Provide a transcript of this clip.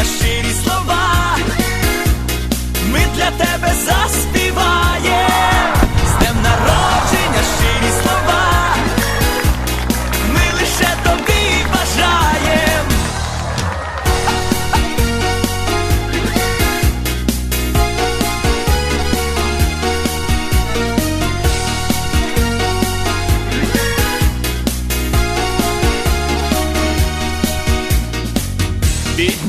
щирі слова,